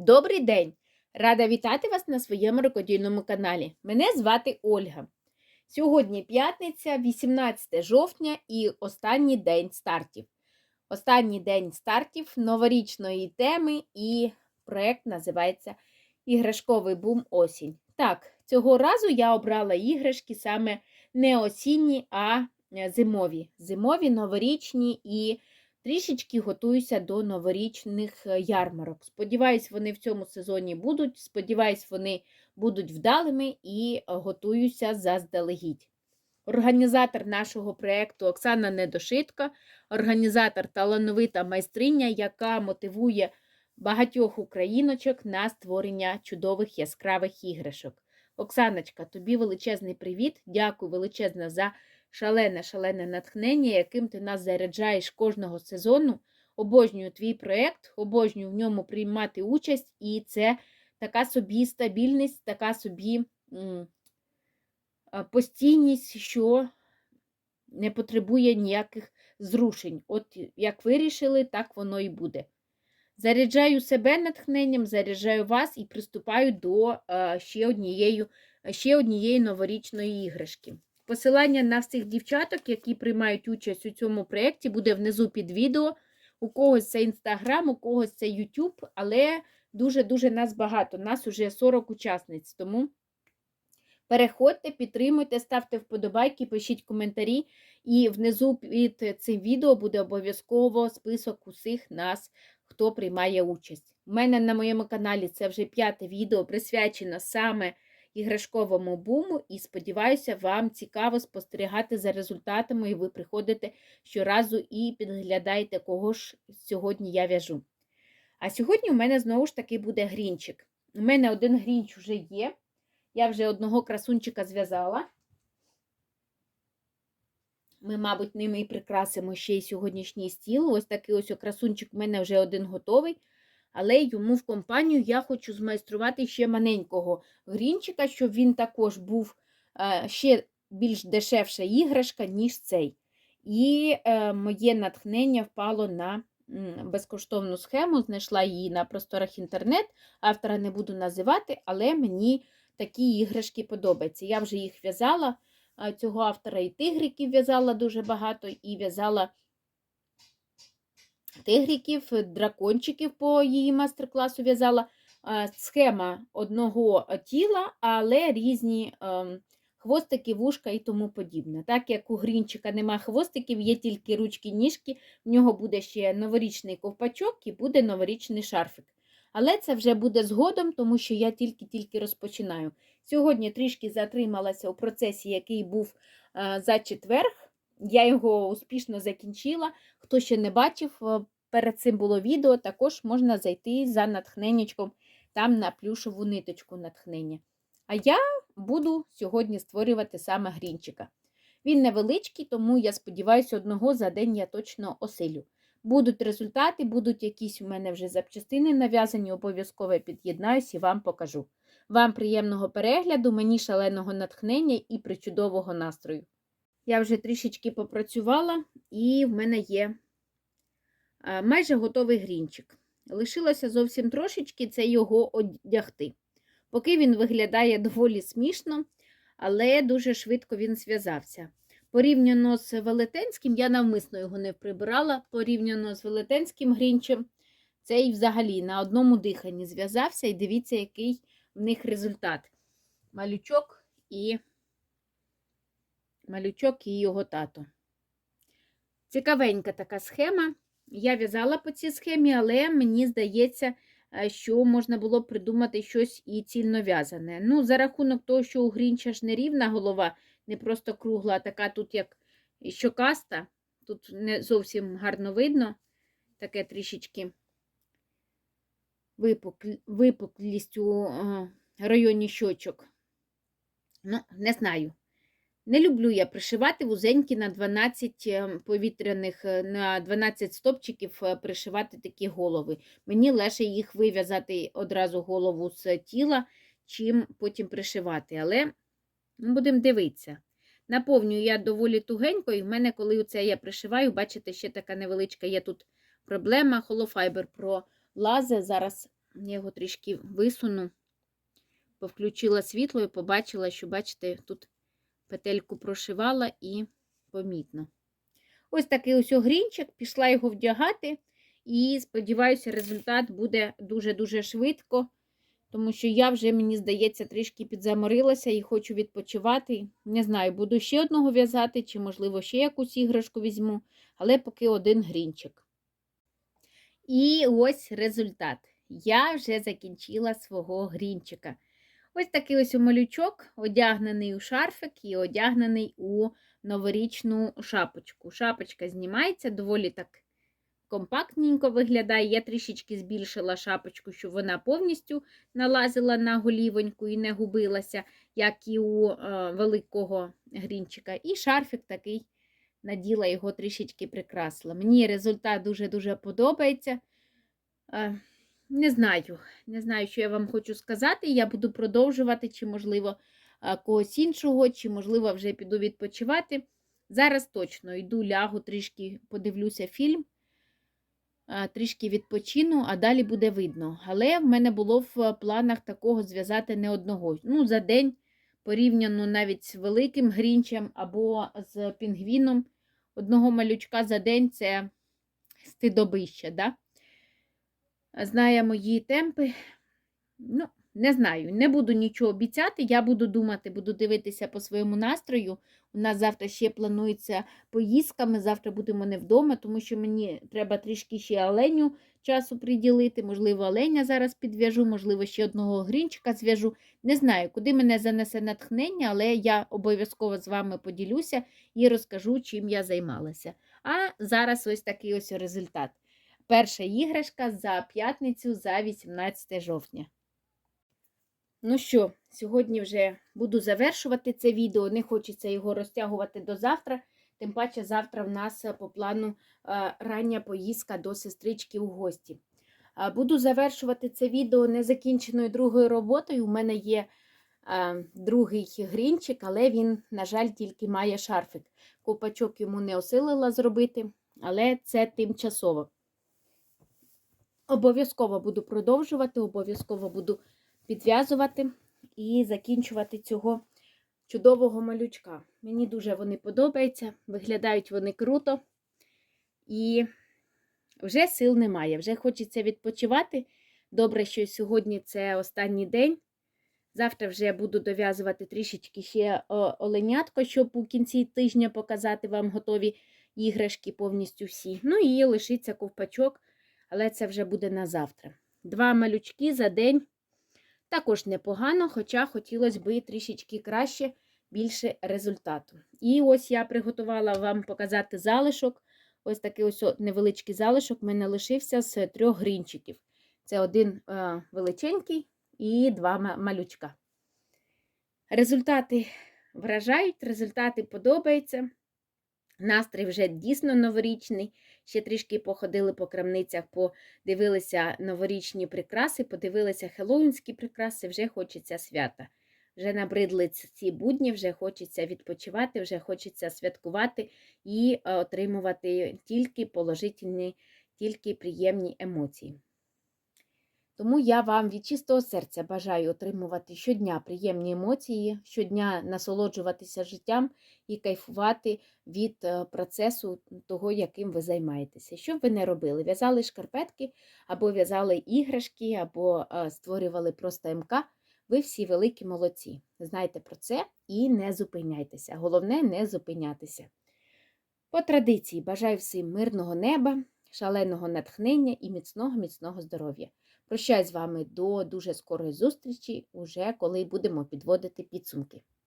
Добрий день! Рада вітати вас на своєму рукодільному каналі. Мене звати Ольга. Сьогодні п'ятниця, 18 жовтня і останній день стартів. Останній день стартів новорічної теми і проєкт називається Іграшковий бум осінь. Так, цього разу я обрала іграшки саме не осінні, а е, зимові. Зимові, новорічні і трішечки готуюся до новорічних е, ярмарок. Сподіваюсь, вони в цьому сезоні будуть. Сподіваюсь, вони будуть вдалими і е, готуюся заздалегідь. Організатор нашого проєкту Оксана Недошитко, організатор талановита майстриня, яка мотивує багатьох україночок на створення чудових яскравих іграшок. Оксаночка, тобі величезний привіт. Дякую величезно за шалене, шалене натхнення, яким ти нас заряджаєш кожного сезону. Обожнюю твій проєкт, обожнюю в ньому приймати участь, і це така собі стабільність, така собі постійність, що не потребує ніяких зрушень. От як вирішили, так воно і буде. Заряджаю себе натхненням, заряджаю вас і приступаю до ще, однієї, ще однієї новорічної іграшки. Посилання на всіх дівчаток, які приймають участь у цьому проєкті, буде внизу під відео. У когось це Інстаграм, у когось це Ютуб, але дуже-дуже нас багато. Нас уже 40 учасниць. Тому переходьте, підтримуйте, ставте вподобайки, пишіть коментарі. І внизу під цим відео буде обов'язково список усіх нас, хто приймає участь. У мене на моєму каналі це вже п'яте відео присвячено саме іграшковому буму, і сподіваюся, вам цікаво спостерігати за результатами, і ви приходите щоразу і підглядаєте, кого ж сьогодні я в'яжу. А сьогодні у мене знову ж таки буде грінчик. У мене один грінч вже є. Я вже одного красунчика зв'язала. Ми, мабуть, ними і прикрасимо ще й сьогоднішній стіл. Ось такий ось красунчик у мене вже один готовий. Але йому в компанію я хочу змайструвати ще маленького грінчика, щоб він також був е, ще більш дешевша іграшка, ніж цей. І е, моє натхнення впало на безкоштовну схему, знайшла її на просторах інтернет. Автора не буду називати, але мені такі іграшки подобаються. Я вже їх в'язала, цього автора і тигриків в'язала дуже багато, і в'язала тигриків, дракончиків по її мастер-класу в'язала. Схема одного тіла, але різні ем, хвостики, вушка і тому подібне. Так як у грінчика нема хвостиків, є тільки ручки, ніжки, в нього буде ще новорічний ковпачок і буде новорічний шарфик. Але це вже буде згодом, тому що я тільки-тільки розпочинаю. Сьогодні трішки затрималася у процесі, який був е, за четверг. Я його успішно закінчила. Хто ще не бачив, е, перед цим було відео, також можна зайти за натхненнячком там на плюшову ниточку натхнення. А я буду сьогодні створювати саме грінчика. Він невеличкий, тому я сподіваюся, одного за день я точно осилю. Будуть результати, будуть якісь у мене вже запчастини нав'язані, обов'язково під'єднаюсь і вам покажу. Вам приємного перегляду, мені шаленого натхнення і причудового настрою. Я вже трішечки попрацювала, і в мене є майже готовий грінчик. Лишилося зовсім трошечки це його одягти. Поки він виглядає доволі смішно, але дуже швидко він зв'язався. Порівняно з велетенським, я навмисно його не прибирала, порівняно з велетенським грінчем, цей взагалі на одному диханні зв'язався, і дивіться, який в них результат. Малючок і малючок і його тато. Цікавенька така схема. Я в'язала по цій схемі, але мені здається, е, що можна було б придумати щось і цільнов'язане. Ну, за рахунок того, що у Грінча ж не рівна голова, не просто кругла, а така тут як щокаста, тут не зовсім гарно видно, таке трішечки випуклість у е, районі щочок. Ну, не знаю. Не люблю я пришивати вузенькі на 12 е, повітряних, е, на 12 стопчиків е, пришивати такі голови. Мені легше їх вив'язати одразу голову з тіла, чим потім пришивати. Але ну, будемо дивитися. Наповнюю я доволі тугенько, і в мене, коли це я пришиваю, бачите, ще така невеличка є тут проблема. Холофайбер пролазе. Зараз Я його трішки висуну, повключила світло і побачила, що, бачите, тут петельку прошивала і помітно. Ось такий ось огрінчик, пішла його вдягати, і сподіваюся, результат буде дуже-дуже швидко, тому що я вже, мені здається, трішки підзаморилася і хочу відпочивати. Не знаю, буду ще одного в'язати, чи, можливо, ще якусь іграшку візьму, але поки один грінчик. І ось результат. Я вже закінчила свого грінчика. Ось такий ось малючок, одягнений у шарфик і одягнений у новорічну шапочку. Шапочка знімається, доволі так компактненько виглядає. Я трішечки збільшила шапочку, щоб вона повністю налазила на голівоньку і не губилася, як і у е, великого грінчика. І шарфик такий наділа його трішечки прикрасила. Мені результат дуже-дуже подобається. Е, не знаю, не знаю, що я вам хочу сказати. Я буду продовжувати, чи, можливо, когось іншого, чи, можливо, вже піду відпочивати. Зараз точно йду, лягу, трішки подивлюся фільм, трішки відпочину, а далі буде видно. Але в мене було в планах такого зв'язати не одного. Ну, за день порівняно навіть з великим грінчем або з пінгвіном. Одного малючка за день це стидобище, да? Знає мої темпи. Ну, не знаю, не буду нічого обіцяти. Я буду думати, буду дивитися по своєму настрою. У нас завтра ще планується поїздка, ми завтра будемо не вдома, тому що мені треба трішки ще оленю часу приділити. Можливо, оленя зараз підв'яжу, можливо, ще одного грінчика зв'яжу. Не знаю, куди мене занесе натхнення, але я обов'язково з вами поділюся і розкажу, чим я займалася. А зараз ось такий ось результат. Перша іграшка за п'ятницю за 18 жовтня. Ну що, сьогодні вже буду завершувати це відео. Не хочеться його розтягувати до завтра. Тим паче, завтра в нас по плану рання поїздка до сестрички у гості. Буду завершувати це відео незакінченою другою роботою. У мене є другий грінчик, але він, на жаль, тільки має шарфик. Копачок йому не осилила зробити, але це тимчасово. Обов'язково буду продовжувати, обов'язково буду підв'язувати і закінчувати цього чудового малючка. Мені дуже вони подобаються, виглядають вони круто. І вже сил немає, вже хочеться відпочивати. Добре, що сьогодні це останній день. Завтра вже буду дов'язувати трішечки ще оленятко, щоб у кінці тижня показати вам готові іграшки повністю всі. Ну і лишиться ковпачок але це вже буде на завтра. Два малючки за день також непогано, хоча хотілося б трішечки краще, більше результату. І ось я приготувала вам показати залишок. Ось такий ось невеличкий залишок в мене лишився з трьох грінчиків. Це один е, величенький і два малючка. Результати вражають, результати подобаються. Настрій вже дійсно новорічний. Ще трішки походили по крамницях, подивилися новорічні прикраси, подивилися хеллоуінські прикраси, вже хочеться свята. Вже набридли ці будні, вже хочеться відпочивати, вже хочеться святкувати і е, отримувати тільки положительні, тільки приємні емоції. Тому я вам від чистого серця бажаю отримувати щодня приємні емоції, щодня насолоджуватися життям і кайфувати від е, процесу того, яким ви займаєтеся. Що б ви не робили? В'язали шкарпетки, або в'язали іграшки, або е, створювали просто МК. Ви всі великі молодці. Знайте про це і не зупиняйтеся. Головне не зупинятися. По традиції бажаю всім мирного неба, шаленого натхнення і міцного, міцного здоров'я. Прощаюсь з вами до дуже скорої зустрічі, уже коли будемо підводити підсумки.